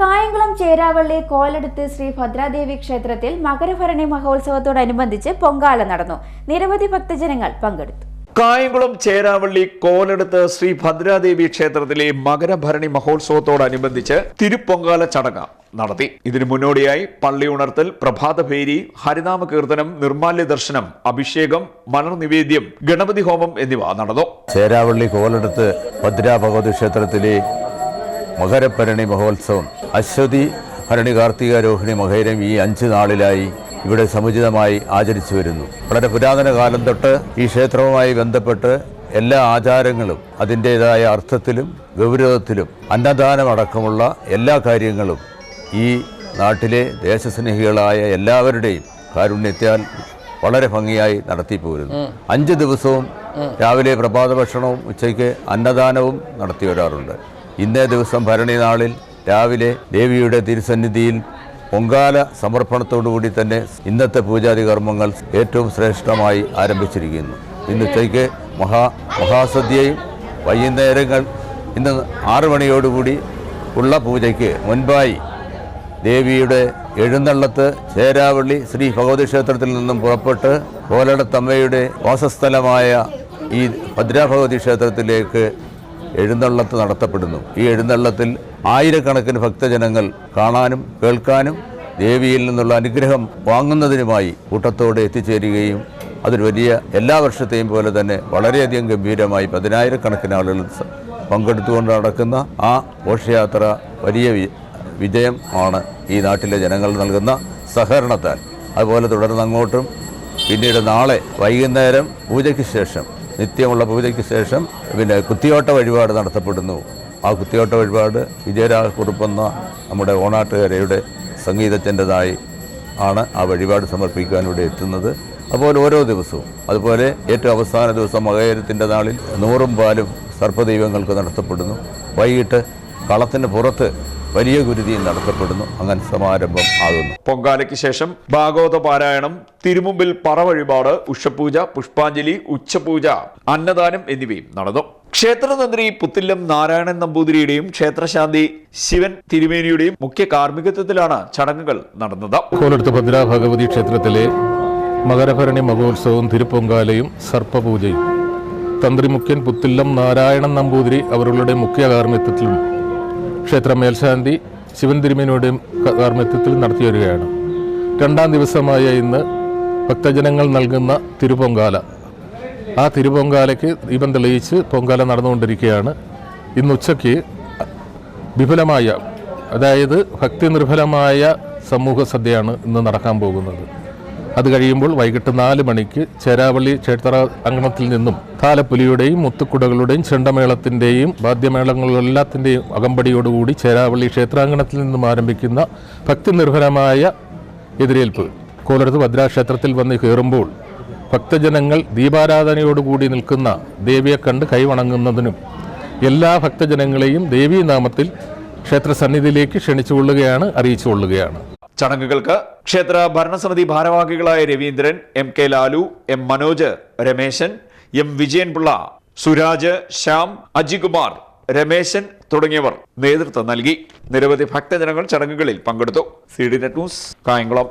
കായംകുളം ചേരാവള്ളി കോലടുത്ത് ശ്രീ ഭദ്രാദേവി ക്ഷേത്രത്തിൽ മകരഭരണി മഹോത്സവത്തോടനുബന്ധിച്ച് പൊങ്കാല നടന്നു. നിരവധി ഭക്തജനങ്ങൾ പങ്കെടുത്തു. കായംകുളം ചേരാവള്ളി കോലടുത്ത് ശ്രീ ഭദ്രാദേവി ക്ഷേത്രത്തിലെ മകരഭരണി മഹോത്സവത്തോടനുബന്ധിച്ച് തിരുപ്പൊങ്കാല ചടങ്ങ് നടത്തി. ഇതിനു മുന്നോടിയായി പള്ളി ഉണർത്തൽ പ്രഭാതഭേരി ഹരിനാമ കീർത്തനം നിർമാല്യ ദർശനം അഭിഷേകം മലർ നിവേദ്യം ഗണപതി ഹോമം എന്നിവ നടന്നു. ചേരാവള്ളി കോലടുത്ത് ഭദ്രാ ഭഗവതി ക്ഷേത്രത്തിലെ മകരഭരണി മഹോത്സവം. അശ്വതി ഭരണി കാർത്തിക രോഹിണി മകരം ഈ അഞ്ച് നാളിലായി ഇവിടെ സമുചിതമായി ആചരിച്ചു വരുന്നു. വളരെ പുരാതന കാലം തൊട്ട് ഈ ക്ഷേത്രവുമായി ബന്ധപ്പെട്ട് എല്ലാ ആചാരങ്ങളും അതിന്റെതായ അർത്ഥത്തിലും ഗൗരവത്തിലും അന്നദാനമടക്കമുള്ള എല്ലാ കാര്യങ്ങളും ഈ നാട്ടിലെ ദേശസ്നേഹികളായ എല്ലാവരുടെയും കാരുണ്യത്താൽ വളരെ ഭംഗിയായി നടത്തി പോരുന്നു. അഞ്ച് ദിവസവും രാവിലെ പ്രഭാത ഭക്ഷണവും ഉച്ചയ്ക്ക് അന്നദാനവും നടത്തി വരാറുണ്ട്. ഇന്നേ ദിവസം ഭരണി നാളിൽ രാവിലെ ദേവിയുടെ തിരുസന്നിധിയിൽ പൊങ്കാല സമർപ്പണത്തോടുകൂടി തന്നെ ഇന്നത്തെ പൂജാതി കർമ്മങ്ങൾ ഏറ്റവും ശ്രേഷ്ഠമായി ആരംഭിച്ചിരിക്കുന്നു. ഇന്ന് ഉച്ചയ്ക്ക് മഹാ മഹാസദ്യയും വൈകുന്നേരങ്ങൾ ഇന്ന് ആറു മണിയോടുകൂടി ഉള്ള പൂജയ്ക്ക് മുൻപായി ദേവിയുടെ എഴുന്നള്ളത്ത് ചേരാവള്ളി ശ്രീ ഭഗവതി ക്ഷേത്രത്തിൽ നിന്നും പുറപ്പെട്ട് കോലടത്തമ്മയുടെ വാസസ്ഥലമായ ഈ ഭദ്രാഭഗവതി ക്ഷേത്രത്തിലേക്ക് എഴുന്നള്ളത്ത് നടത്തപ്പെടുന്നു. ഈ എഴുന്നള്ളത്തിൽ ആയിരക്കണക്കിന് ഭക്തജനങ്ങൾ കാണാനും കേൾക്കാനും ദേവിയിൽ നിന്നുള്ള അനുഗ്രഹം വാങ്ങുന്നതിനുമായി കൂട്ടത്തോടെ എത്തിച്ചേരുകയും അതൊരു വലിയ എല്ലാ വർഷത്തെയും പോലെ തന്നെ വളരെയധികം ഗംഭീരമായി പതിനായിരക്കണക്കിന് ആളുകൾ പങ്കെടുത്തുകൊണ്ട് നടക്കുന്ന ആ ഘോഷയാത്ര വലിയ വിജയം ആണ് ഈ നാട്ടിലെ ജനങ്ങൾ നൽകുന്ന സഹകരണത്താൽ. അതുപോലെ തുടർന്ന് അങ്ങോട്ടും പിന്നീട് നാളെ വൈകുന്നേരം പൂജയ്ക്ക് ശേഷം നിത്യമുള്ള പൂജയ്ക്ക് ശേഷം പിന്നെ കുത്തിയോട്ട വഴിപാട് നടത്തപ്പെടുന്നു. ആ കുത്തിയോട്ട വഴിപാട് വിജയരാഘക്കുറുപ്പെന്ന നമ്മുടെ ഓണാട്ടുകരയുടെ സംഗീതത്തിന്റെതായി ആണ് ആ വഴിപാട് സമർപ്പിക്കാൻ ഇവിടെ എത്തുന്നത്. അതുപോലെ ഓരോ ദിവസവും അതുപോലെ ഏറ്റവും അവസാന ദിവസം മകയരത്തിന്റെ നാളിൽ നൂറും പാലും സർപ്പദൈവങ്ങൾക്ക് നടത്തപ്പെടുന്നു. വൈകിട്ട് കളത്തിന് പുറത്ത് വലിയ ഗുരുതി നടത്തപ്പെടുന്നു. അങ്ങനെ സമാരംഭം ആകുന്നു. പൊങ്കാലയ്ക്ക് ശേഷം ഭാഗവത പാരായണം തിരുമുമ്പിൽ പറ വഴിപാട് ഉഷപൂജ പുഷ്പാഞ്ജലി ഉച്ചപൂജ അന്നദാനം എന്നിവയും നടന്നു. ക്ഷേത്രതന്ത്രി പുത്തില്ലം നാരായണൻ നമ്പൂതിരിയുടെയും ക്ഷേത്രശാന്തി ശിവൻ തിരുമേനിയുടെയും മുഖ്യ കാർമ്മികത്വത്തിലാണ് ചടങ്ങുകൾ നടന്നത്. കോലടുത്ത് ഭദ്രാ ഭഗവതി ക്ഷേത്രത്തിലെ മകരഭരണി മഹോത്സവവും തിരുപ്പൊങ്കാലയും സർപ്പപൂജയും. തന്ത്രിമുഖ്യൻ പുത്തില്ലം നാരായണൻ നമ്പൂതിരി അവരുടെ മുഖ്യ കാർമ്മിത്വത്തിലും ക്ഷേത്ര മേൽശാന്തി ശിവൻ തിരുമേനിയുടെയും കാർമ്മിത്വത്തിൽ നടത്തി വരികയാണ് രണ്ടാം ദിവസമായ ഇന്ന് ഭക്തജനങ്ങൾ നൽകുന്ന തിരുപൊങ്കാല. ആ തിരുപൊങ്കാലയ്ക്ക് ദീപം തെളിയിച്ച് പൊങ്കാല നടന്നുകൊണ്ടിരിക്കുകയാണ്. ഇന്ന് ഉച്ചയ്ക്ക് വിപുലമായ അതായത് ഭക്തി നിർഭലമായ സമൂഹ സദ്യയാണ് ഇന്ന് നടക്കാൻ പോകുന്നത്. അത് കഴിയുമ്പോൾ വൈകിട്ട് നാല് മണിക്ക് ചേരാവള്ളി ക്ഷേത്ര അങ്കണത്തിൽ നിന്നും താലപ്പുലിയുടെയും മുത്തുക്കുടകളുടെയും ചെണ്ടമേളത്തിന്റെയും വാദ്യമേളങ്ങളെല്ലാത്തിന്റെയും അകമ്പടിയോടുകൂടി ചേരാവള്ളി ക്ഷേത്രാങ്കണത്തിൽ നിന്നും ആരംഭിക്കുന്ന ഭക്തിനിർഭരമായ എതിരേൽപ്പ്. കോലടുത്ത് ഭദ്രാക്ഷേത്രത്തിൽ വന്ന് കയറുമ്പോൾ ഭക്തജനങ്ങൾ ദീപാരാധനയോടുകൂടി നിൽക്കുന്ന ദേവിയെ കണ്ട് കൈവണങ്ങുന്നതിനും എല്ലാ ഭക്തജനങ്ങളെയും ദേവീനാമത്തിൽ ക്ഷേത്ര സന്നിധിയിലേക്ക് ക്ഷണിച്ചുകൊള്ളുകയാണ് അറിയിച്ചുകൊള്ളുകയാണ്. ചടങ്ങുകൾക്ക് ക്ഷേത്ര ഭരണസമിതി ഭാരവാഹികളായ Raveendran M K Lalu M Manoj Rameshan M Vijayanpillai Suraj Shyam Ajikumar Rameshan തുടങ്ങിയവർ നേതൃത്വം നൽകി. നിരവധി ഭക്തജനങ്ങൾ ചടങ്ങുകളിൽ പങ്കെടുത്തു. C D Net News Kayamkulam.